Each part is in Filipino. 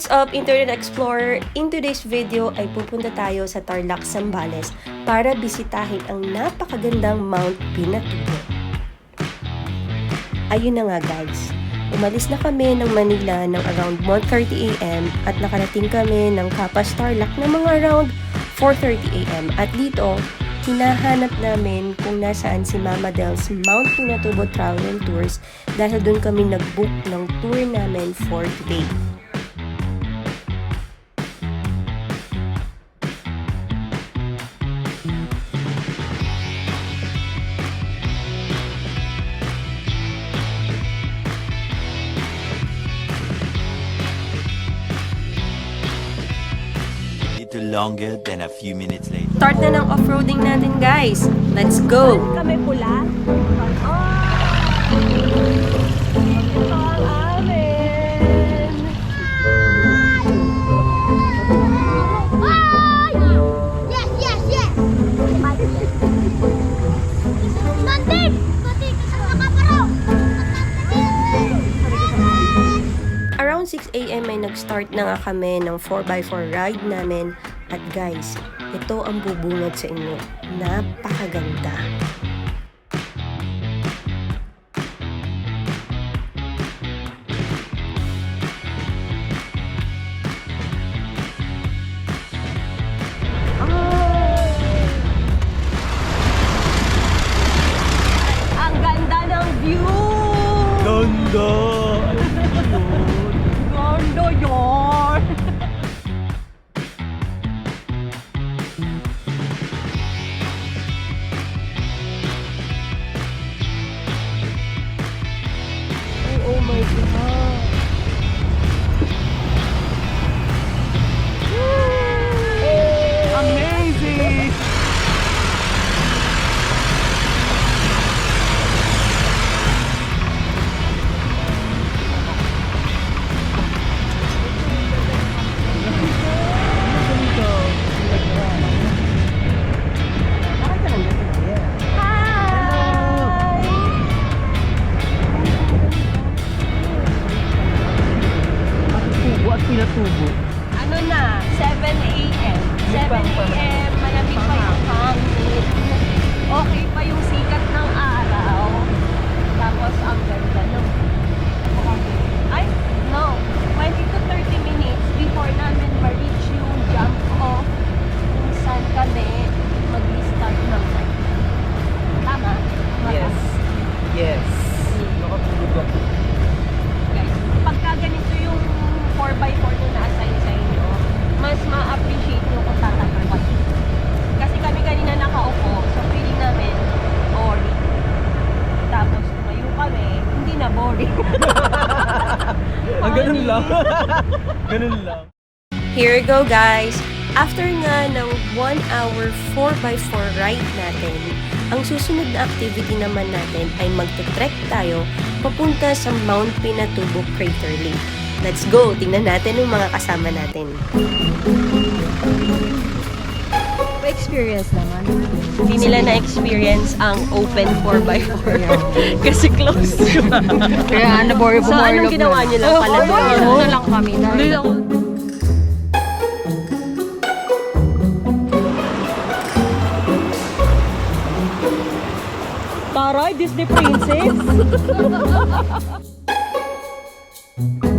What's up, Internet Explorer? In today's video ay pupunta tayo sa Tarlac, Zambales para bisitahin ang napakagandang Mount Pinatubo. Ayun na nga guys, umalis na kami ng Manila ng around 1.30am at nakarating kami ng Kapas Tarlac ng mga around 4.30am. At dito, hinahanap namin kung nasaan si Mama Del's Mount Pinatubo Travel and Tours dahil doon kami nag-book ng tour namin for today. Longer than a few minutes later. Start na ng off-roading natin guys. Let's go! Kami pula. Oh! Around 6am ay nag-start na nga kami ng 4x4 ride namin. At guys, ito ang bubungad sa inyo. Napakaganda. a.m. 7 a.m. Malamig pa yung. Okay pa yung sikat ng araw. Tapos ang ganun lang. Here we go guys! After nga ng 1 hour 4x4 ride natin, ang susunod na activity naman natin ay magte-trek tayo papunta sa Mount Pinatubo Crater Lake. Let's go! Tingnan natin yung mga kasama natin. experience naman. Hindi nila na-experience ang open 4x4 kasi closed siya. Kaya ano, bore So, anong ginawa niyo lang pala? na lang kami. Dahil Taray, Disney princess.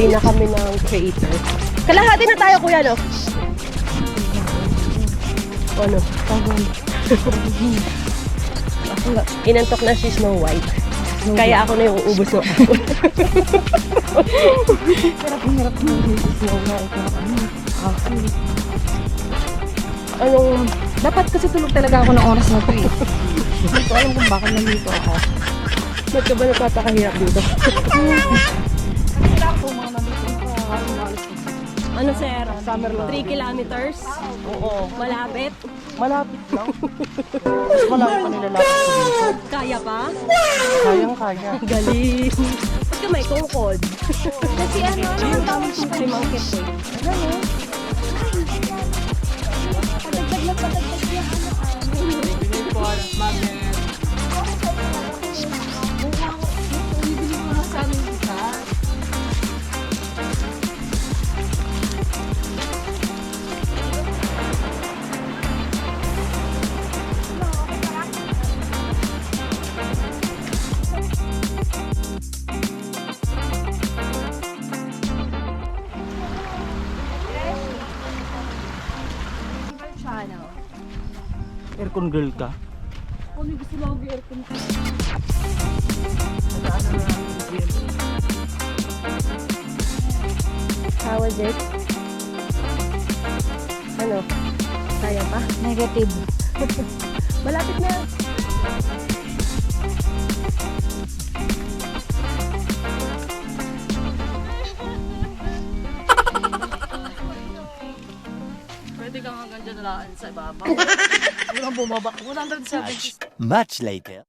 Bili na kami ng creator. Kalahati na tayo, kuya, no? O, ano? Ako nga, inantok na si Snow White. Kaya ako na yung uubos ng apple. Anong, Dapat kasi tulog talaga ako ng oras na to eh. Hindi ko alam kung bakit nandito ako. ba't ka ba napapakahirap dito? Ano sir? Summer lang. 3 kilometers? Oo. Malapit? Malapit lang. Mas malapit pa nilalapit ko dito. Kaya pa? Kayang kaya. Galing. Ba't ka may tungkod? Kasi ano, ano ang tawag sa Limang kit eh. Padagdag Aircon girl ka. How was it? Ano? Kaya pa? Negative. Malapit na. Much later.